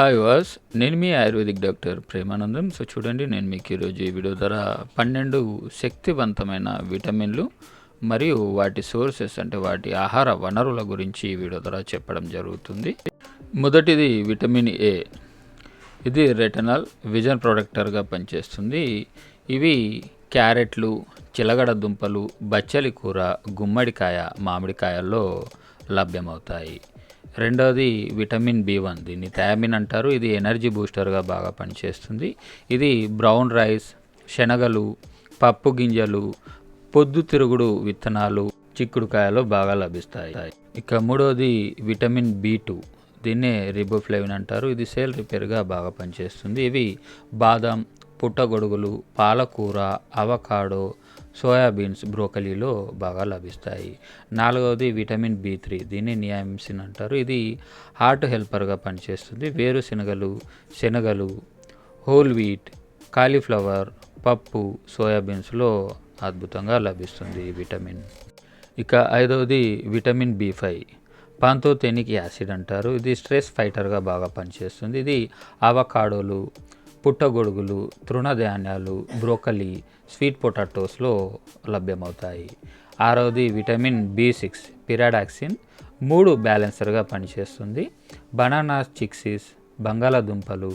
Hi వాస్ నేను మీ ఆయుర్వేదిక్ డాక్టర్ ప్రేమానందం. సో చూడండి నేను మీకు ఈరోజు ఈ వీడియో ద్వారా పన్నెండు శక్తివంతమైన విటమిన్లు మరియు వాటి సోర్సెస్ అంటే వాటి ఆహార వనరుల గురించి ఈ వీడియో ద్వారా చెప్పడం జరుగుతుంది. మొదటిది విటమిన్ ఏ ఇది రెటనాల్ విజన్ ప్రొడక్టర్గా పనిచేస్తుంది. ఇవి క్యారెట్లు చిలగడ దుంపలు బచ్చలి కూర గుమ్మడికాయ మామిడికాయల్లో లభ్యమవుతాయి. రెండవది విటమిన్ బి వన్. దీన్ని థయామిన్ అంటారు. ఇది ఎనర్జీ బూస్టర్గా బాగా పనిచేస్తుంది. ఇది బ్రౌన్ రైస్ శనగలు పప్పు గింజలు పొద్దుతిరుగుడు విత్తనాలు చిక్కుడుకాయలో బాగా లభిస్తాయి. ఇక మూడవది విటమిన్ బి టూ. దీన్నే రిబోఫ్లేవిన్ అంటారు. ఇది సేల్ రిపేర్గా బాగా పనిచేస్తుంది. ఇవి బాదం పుట్టగొడుగులు పాలకూర అవకాడో సోయాబీన్స్ బ్రోకలీలో బాగా లభిస్తాయి. నాలుగవది విటమిన్ బి త్రీ. దీన్ని నియామిసిన్ అంటారు. ఇది హార్ట్ హెల్పర్గా పనిచేస్తుంది. వేరుశనగలు శనగలు హోల్ వీట్ కాలీఫ్లవర్ పప్పు సోయాబీన్స్లో అద్భుతంగా లభిస్తుంది విటమిన్. ఇక ఐదవది vitamin B five. Pantothenic acid అంటారు. ఇది స్ట్రెస్ ఫైటర్గా బాగా పనిచేస్తుంది. ఇది అవకాడోలు పుట్టగొడుగులు తృణధాన్యాలు బ్రోకలీ స్వీట్ పొటాటోస్లో లభ్యమవుతాయి. ఆరవది విటమిన్ బి సిక్స్ పిరాడాక్సిన్ మూడు బ్యాలెన్సర్గా పనిచేస్తుంది. బనానా చిక్సీస్ బంగాళాదుంపలు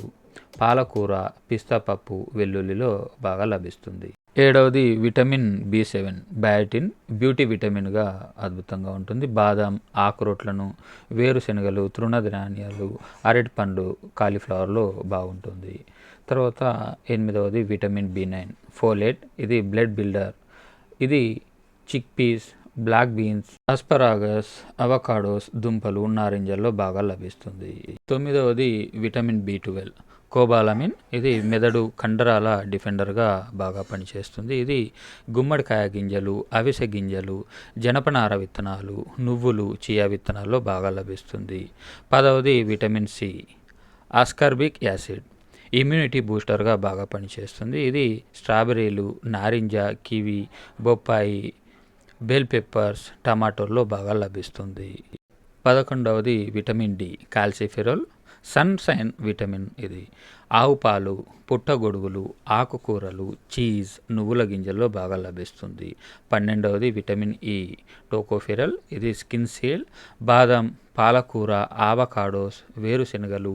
పాలకూర పిస్తా పప్పు వెల్లుల్లిలో బాగా లభిస్తుంది. ఏడవది vitamin B seven biotin beauty విటమిన్గా అద్భుతంగా ఉంటుంది. బాదం ఆకురోట్లను వేరుశనగలు తృణధాన్యాలు అరటి పండు కాలీఫ్లవర్లో బాగుంటుంది. తర్వాత ఎనిమిదవది విటమిన్ బి నైన్ ఫోలేట్ ఇది బ్లడ్ బిల్డర్. ఇది chick peas black beans asparagus avocados దుంపలు నారింజల్లో బాగా లభిస్తుంది. తొమ్మిదవది విటమిన్ బి ట్వెల్వ్ కోబాలమిన్. ఇది మెదడు కండరాల డిఫెండర్గా బాగా పనిచేస్తుంది. ఇది గుమ్మడికాయ గింజలు అవిసె గింజలు జనపనార విత్తనాలు నువ్వులు చియా విత్తనాల్లో బాగా లభిస్తుంది. పదవది vitamin C ascorbic acid. Immunity బూస్టర్గా బాగా పనిచేస్తుంది. ఇది స్ట్రాబెర్రీలు నారింజ కివి బొప్పాయి బెల్ పెప్పర్స్ టమాటోల్లో బాగా లభిస్తుంది. పదకొండవది vitamin D calciferol sunshine vitamin ఇది. ఆవు పాలు పుట్టగొడుగులు ఆకుకూరలు చీజ్ నువ్వుల గింజల్లో బాగా లభిస్తుంది. పన్నెండవది విటమిన్ ఈ టోకోఫెరల్ ఇది స్కిన్ సేల్ బాదం పాలకూర ఆవకాడోస్ వేరుశనగలు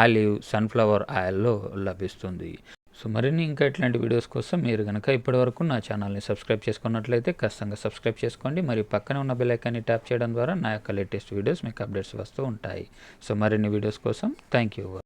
ఆలివ్ సన్ఫ్లవర్ ఆయిల్లో లభిస్తుంది. సో మరిన్ని ఇంకా ఇట్లాంటి వీడియోస్ కోసం మీరు కనుక ఇప్పటివరకు నా ఛానల్ని సబ్స్క్రైబ్ చేసుకున్నట్లయితే ఖచ్చితంగా సబ్స్క్రైబ్ చేసుకోండి. మరియు పక్కనే ఉన్న బెల్ఐకాన్ని ట్యాప్ చేయడం ద్వారా నా యొక్క లేటెస్ట్ వీడియోస్ మీకు అప్డేట్స్ వస్తూ ఉంటాయి. సో మరిన్ని వీడియోస్ కోసం థ్యాంక్ యూ.